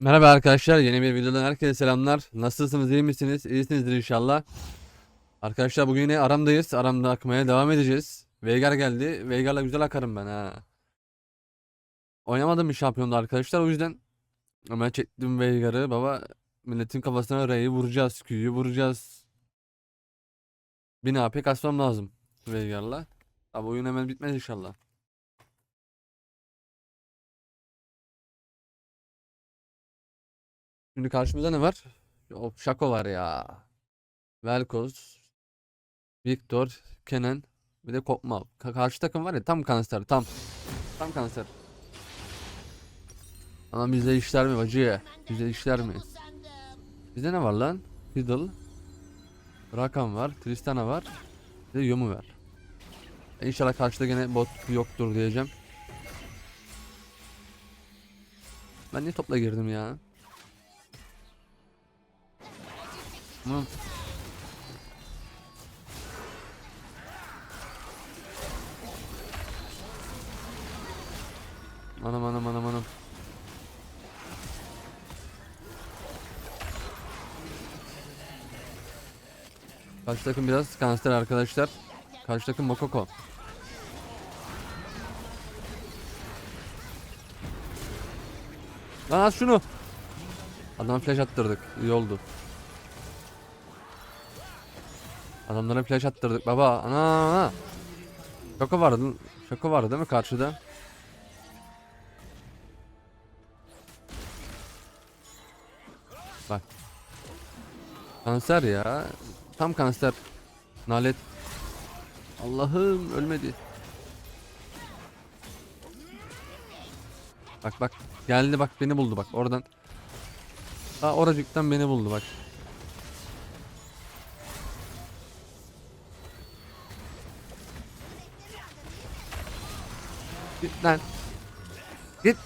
Merhaba arkadaşlar, yeni bir videodan herkese selamlar. Nasılsınız, iyi misiniz? İyisinizdir inşallah. Arkadaşlar bugün yine aramdayız. Aramda akmaya devam edeceğiz. Veigar geldi. Veigar'la güzel akarım ben ha. Oynamadım bir şampiyonda arkadaşlar. O yüzden hemen çektim Veigar'ı. Baba milletin kafasına R'yi vuracağız. Q'yu vuracağız. Bir AP kasmam lazım Veigar'la. Abi oyun hemen bitmez inşallah. Şimdi karşımızda ne var? O Şako var ya. Velkoz, Victor, Kenan, bir de Kopma. Ka- karşı takım var ya tam kanser, tam. Tam kanser. Ama bizde işler mi bacı? Bizde işler mi? Bizde ne var lan? Fiddle, Rakan var, Tristana var, bir de Yomu var. İnşallah karşıda gene bot yoktur diyeceğim. Ben niye topla girdim ya? Hı. Anam anam anam anam. Karşı takım biraz kanser arkadaşlar. Karşı takım Mokoko. Lan az şunu. Adam flash attırdık. İyi oldu. Adamlara flash attırdık baba. Ana ana. Şaka vardı. Şaka vardı değil mi karşıda? Bak. Kanser ya. Tam kanser. Nalet. Allah'ım ölmedi. Bak bak. Geldi bak beni buldu bak oradan. Ha oracıktan beni buldu bak. Git lan. Git.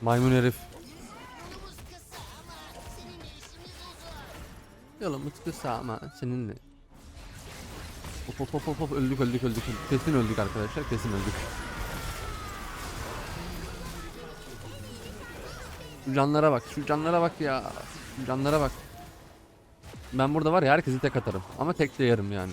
Maymun herif. Yolumuz kısa ama seninle. Hop hop hop hop hop öldük öldük öldük. öldük. Kesin öldük arkadaşlar kesin öldük. Şu canlara bak şu canlara bak ya. Şu canlara bak. Ben burada var ya herkesi tek atarım. Ama tek de yerim yani.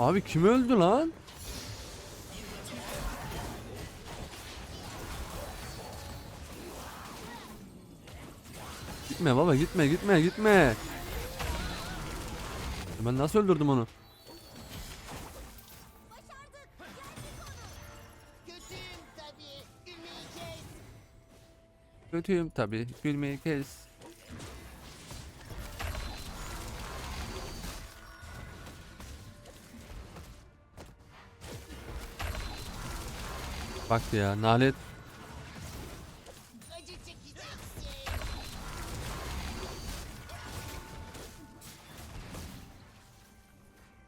Abi kim öldü lan? Gitme baba gitme gitme gitme. Ben nasıl öldürdüm onu? Kötüyüm tabi. Gülmeyi kes. Bak ya nalet.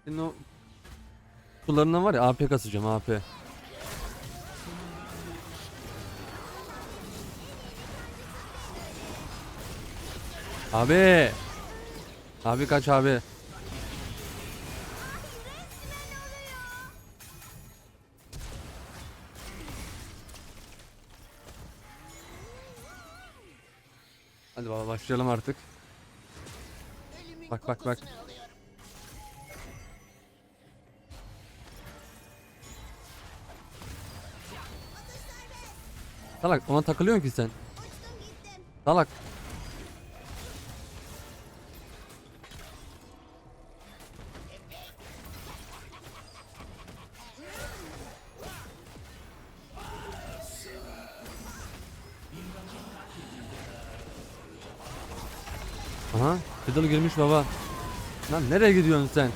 Senin o sularından var ya AP kasacağım AP. Abi. Abi kaç abi. Başlayalım artık. Bak, bak, bak. Salak ona takılıyorsun ki sen. Salak. Aha, Fiddle girmiş baba. Lan nereye gidiyorsun sen?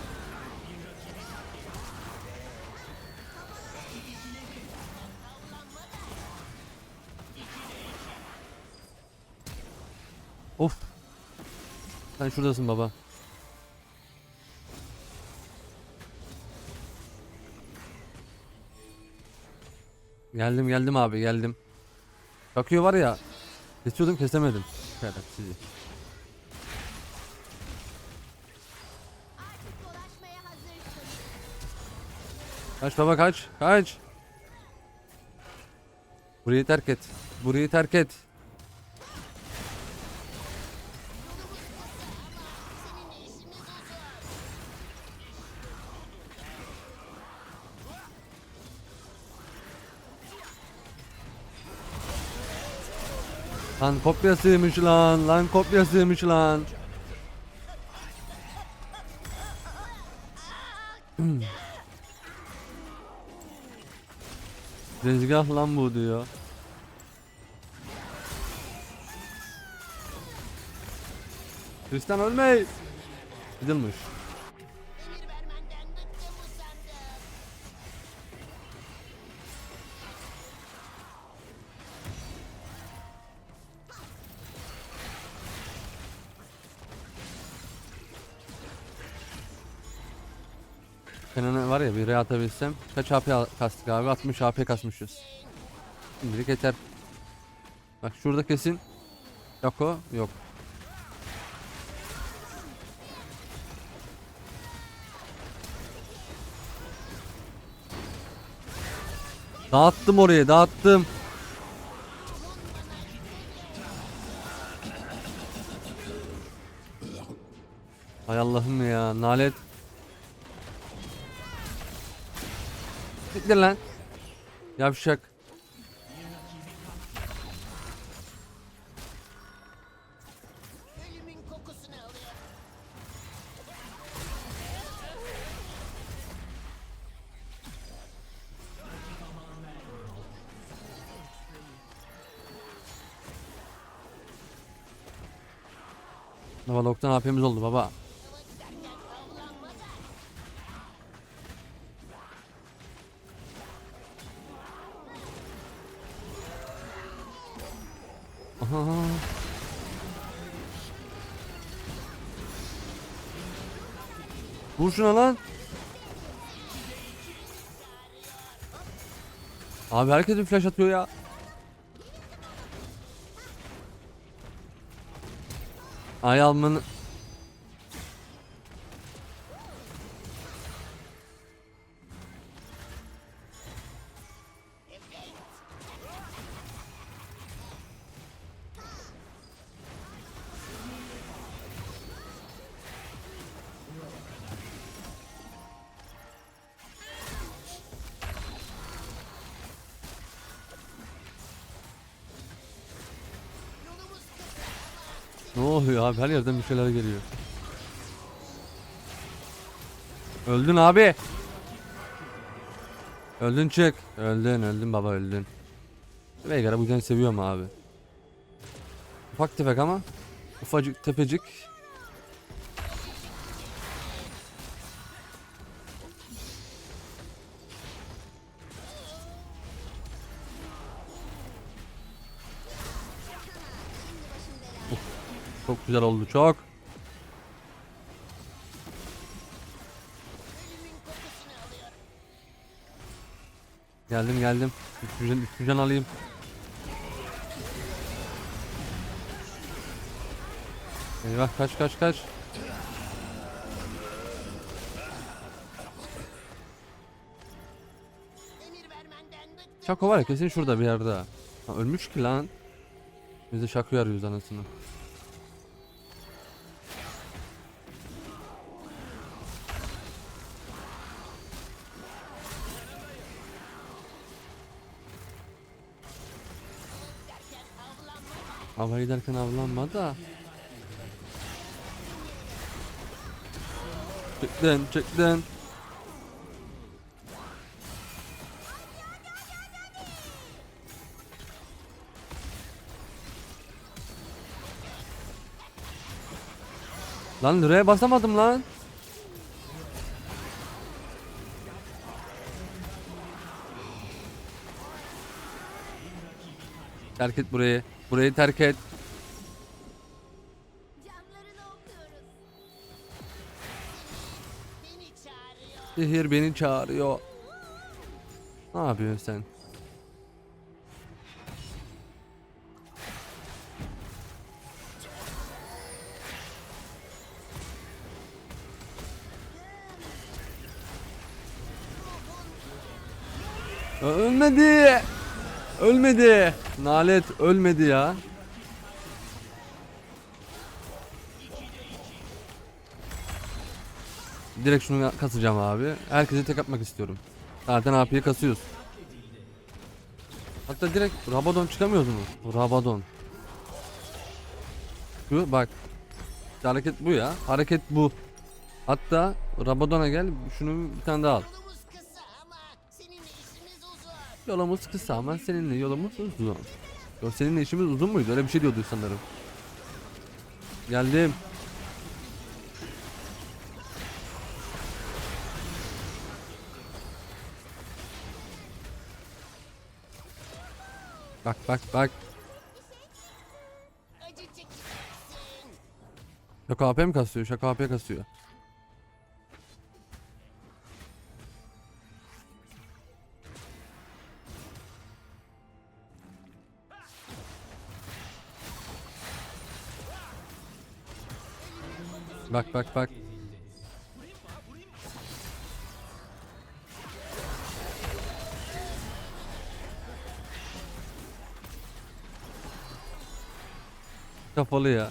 Of. Sen şuradasın baba. Geldim geldim abi geldim. Bakıyor var ya. Kesiyordum kesemedim. Şerefsiz. Kaç baba kaç. Kaç. Burayı terk et. Burayı terk et. Seninle işimiz uzun. Lan lan. Lan kopyasıymış lan. Tezgah lan bu diyor. Hristiyan ölme. Gidilmiş. Ya bir re atabilsem. Kaç AP kastık abi? 60 AP kasmışız. Şimdilik yeter. Bak şurada kesin. Yok o. Yok. Dağıttım orayı dağıttım. Hay Allah'ım ya nalet. Siktir lan. Yavşak. Baba 90 AP'miz oldu baba. Aha. Vur şuna lan. Abi herkes bir flash atıyor ya. Ay almanı. Ne oluyor abi her yerden bir şeyler geliyor. Öldün abi. Öldün çık. Öldün öldün baba öldün. Veigar'ı bu yüzden seviyorum abi. Ufak tefek ama. Ufacık tepecik. Çok güzel oldu çok. Geldim geldim. Üçüncü, üçüncüden alayım. Eyvah kaç kaç kaç. Şako var ya kesin şurada bir yerde. Ha, ölmüş ki lan. Biz de Şako'yu arıyoruz anasını. Hava giderken avlanma da. Çıktın çıktın. Lan liraya basamadım lan. Terk et burayı. Burayı terk et. Sihir beni çağırıyor. Ne yapıyorsun sen? Ölmedi. Ölmedi. Nalet ölmedi ya. Direkt şunu kasacağım abi. Herkese tek atmak istiyorum. Zaten AP'yi kasıyoruz. Hatta direkt Rabadon çıkamıyoruz mu? Rabadon. Şu bak. Hareket bu ya. Hareket bu. Hatta Rabadon'a gel. Şunu bir tane daha al. Yolumuz kısa ama seninle yolumuz uzun. Yok seninle işimiz uzun muydu? Öyle bir şey diyordu sanırım. Geldim. Bak bak bak. Şaka AP mi kasıyor? Şaka AP kasıyor. Bak bak bak. Kapalı ya.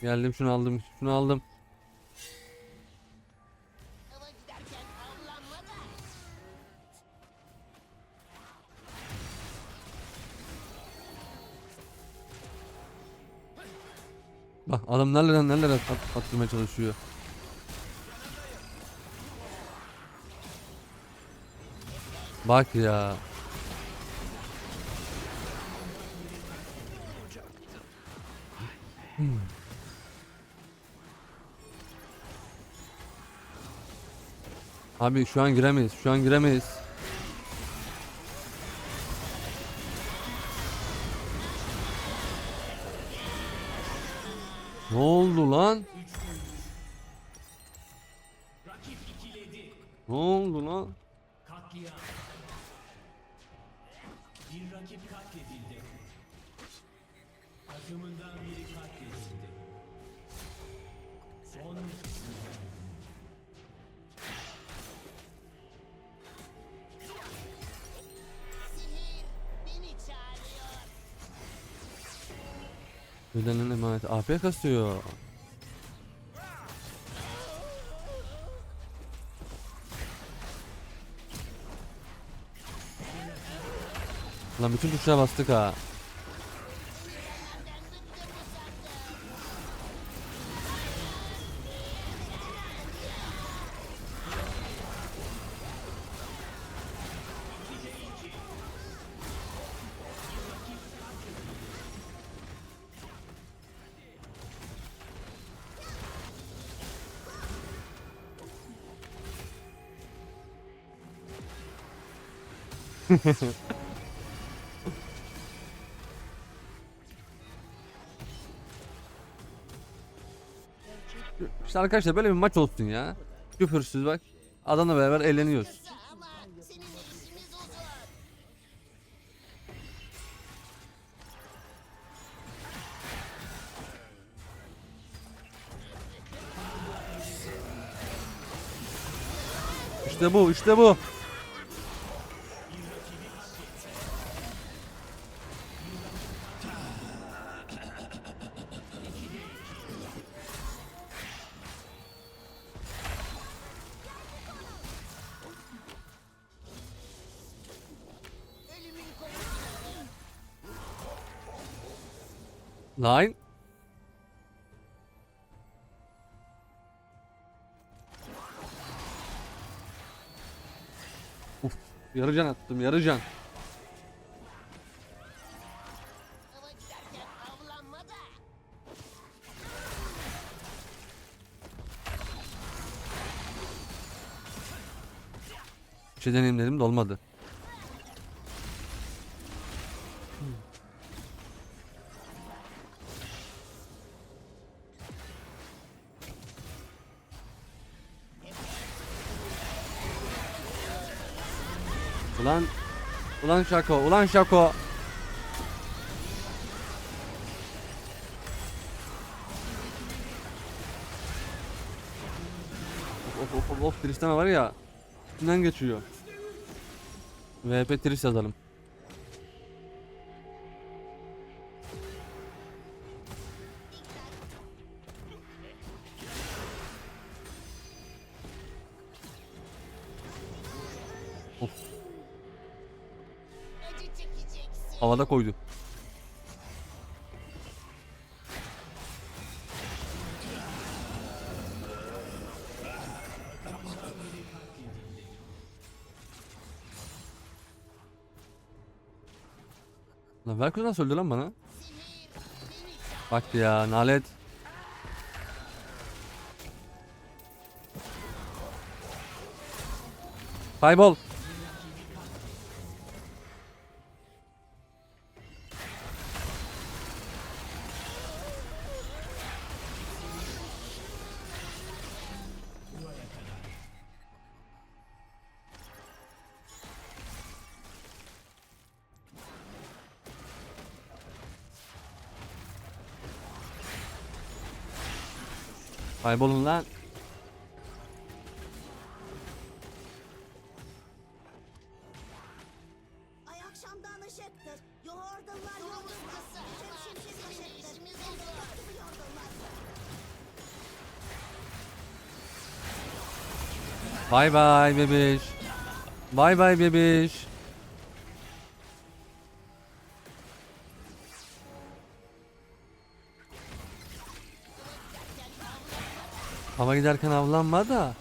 Geldim şunu aldım. Şunu aldım. Bak adam nereden nerelere at, attırmaya çalışıyor. Bak ya. Hmm. Abi şu an giremeyiz. Şu an giremeyiz. Ne oldu lan? Katliam. Bir rakip katledildi. Takımından biri katledildi. Son kısımda. Sihir beni çağırıyor. Ödenin emanet AP kasıyor. Lan bütün tuşlara bastık ha. Arkadaşlar böyle bir maç olsun ya. Küfürsüz bak. Adamla beraber eğleniyoruz. İşte bu, işte bu. Yarı can attım, yarı can. Bir şey deneyim dedim de. Şako, ulan Şako. Of of of of Tristana var ya. Üstünden geçiyor. VP Trish yazalım. Acı Havada koydu. Lan Velkoz nasıl öldü lan bana? Bak ya nalet. Kaybol. Kaybolun lan. Ay akşamdan ışıktır. Şem ama şimşek seninle ışıktır. Bay bay bebiş. Bay bay bebiş. Hava giderken avlanma da.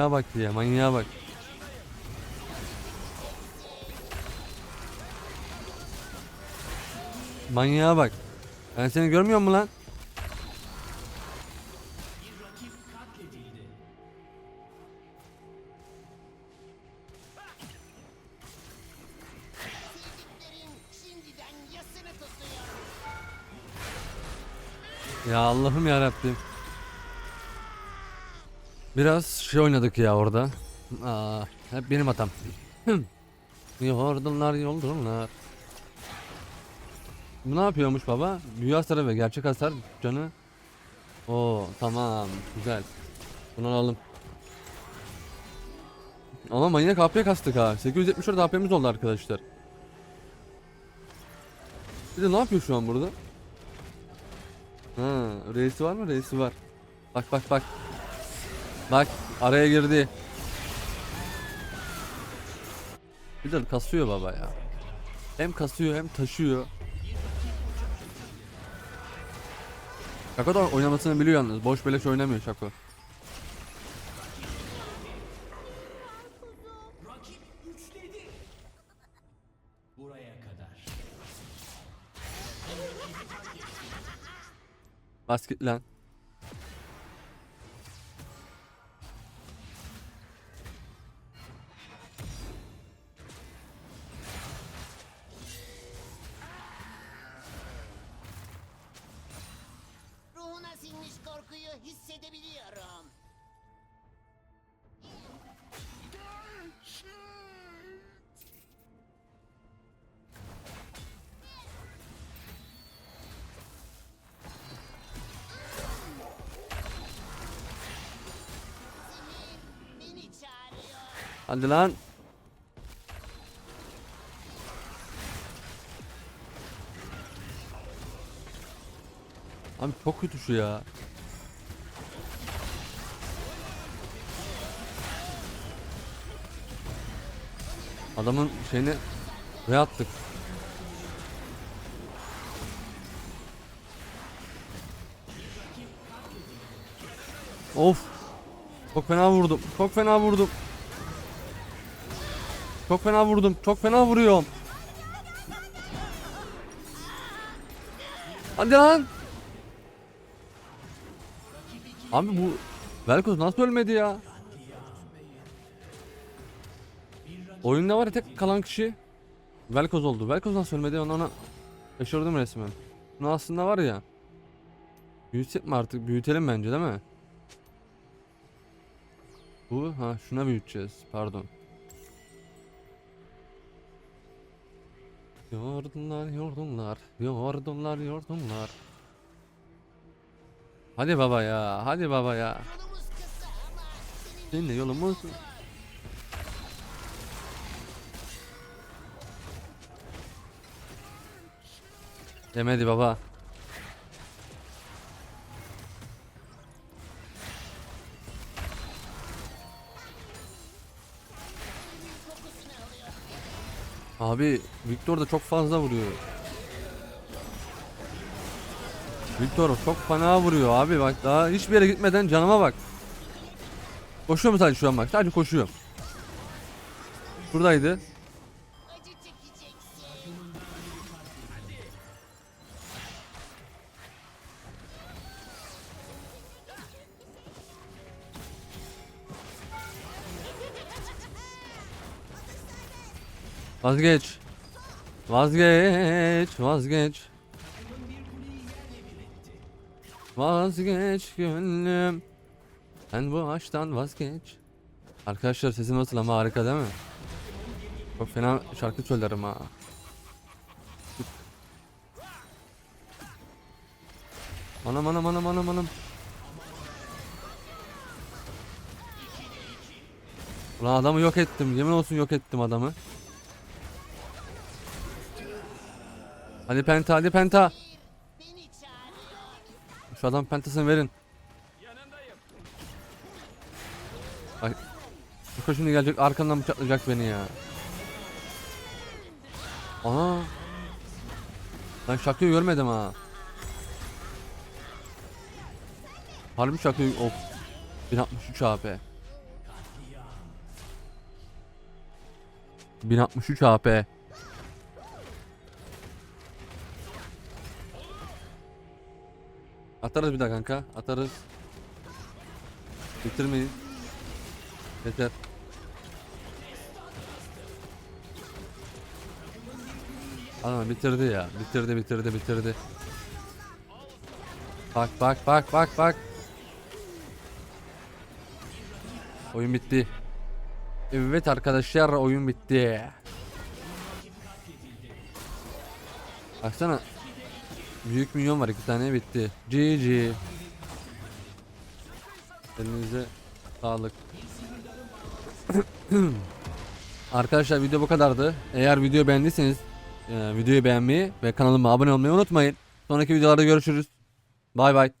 Manyağa bak ya manyağa bak. Manyağa bak. Ben seni görmüyor mu lan? Ya Allah'ım ya Rabbim. Biraz şey oynadık ya orada. Aa, hep benim hatam. Hım. Yoğurdunlar yoldurlar. Bu ne yapıyormuş baba? Büyü hasarı ve gerçek hasar canı. Oo tamam güzel. Bunu alalım. Ama manyak AP kastık ha. 874 AP'miz oldu arkadaşlar. Bir de ne yapıyor şu an burada? Ha, reisi var mı? Reisi var. Bak bak bak. Bak araya girdi. De kasıyor baba ya. Hem kasıyor hem taşıyor. Şako da oynamasını biliyor yalnız. Boş beleş oynamıyor Şako. Basket lan. Hissedebiliyorum. Hadi lan. Abi çok kötü şu ya. Adamın şeyini ve attık. Of. Çok fena vurdum. Çok fena vurdum. Çok fena vurdum. Çok fena vuruyorum. Hadi lan. Abi bu Velkoz nasıl ölmedi ya? Oyunda var ya tek kalan kişi Velkoz oldu. Velkoz nasıl ölmedi onu ona şaşırdım resmen. Bunu aslında var ya Büyütsek artık? Büyütelim bence değil mi? Bu ha şuna büyüteceğiz. Pardon. Yordular, yordular, yordular, yordular. Hadi baba ya, hadi baba ya. Seninle yolumuz Demedi baba. Abi Victor da çok fazla vuruyor. Victor çok fena vuruyor abi bak daha hiçbir yere gitmeden canıma bak. Koşuyor mu sadece şu an bak sadece koşuyor. Buradaydı. Vazgeç. Vazgeç, vazgeç. Vazgeç gönlüm. Sen bu aşktan vazgeç. Arkadaşlar sesim nasıl ama harika değil mi? Çok fena şarkı söylerim ha. Anam anam anam anam anam. Ulan adamı yok ettim. Yemin olsun yok ettim adamı. Hadi penta hadi penta. Şu adam pentasını verin. Bak. Yuka şimdi gelecek arkamdan bıçaklayacak beni ya. Ana. Ben şakayı görmedim ha. Harbi şakayı of. 1063 AP. 1063 AP. Atarız bir daha kanka. Atarız. Bitirmeyin. Yeter. Adam bitirdi ya. Bitirdi bitirdi bitirdi. Bak bak bak bak bak. Oyun bitti. Evet arkadaşlar oyun bitti. Baksana. Büyük milyon var iki tane bitti. GG. Elinize sağlık. Arkadaşlar video bu kadardı. Eğer video beğendiyseniz e, videoyu beğenmeyi ve kanalıma abone olmayı unutmayın. Sonraki videolarda görüşürüz. Bay bay.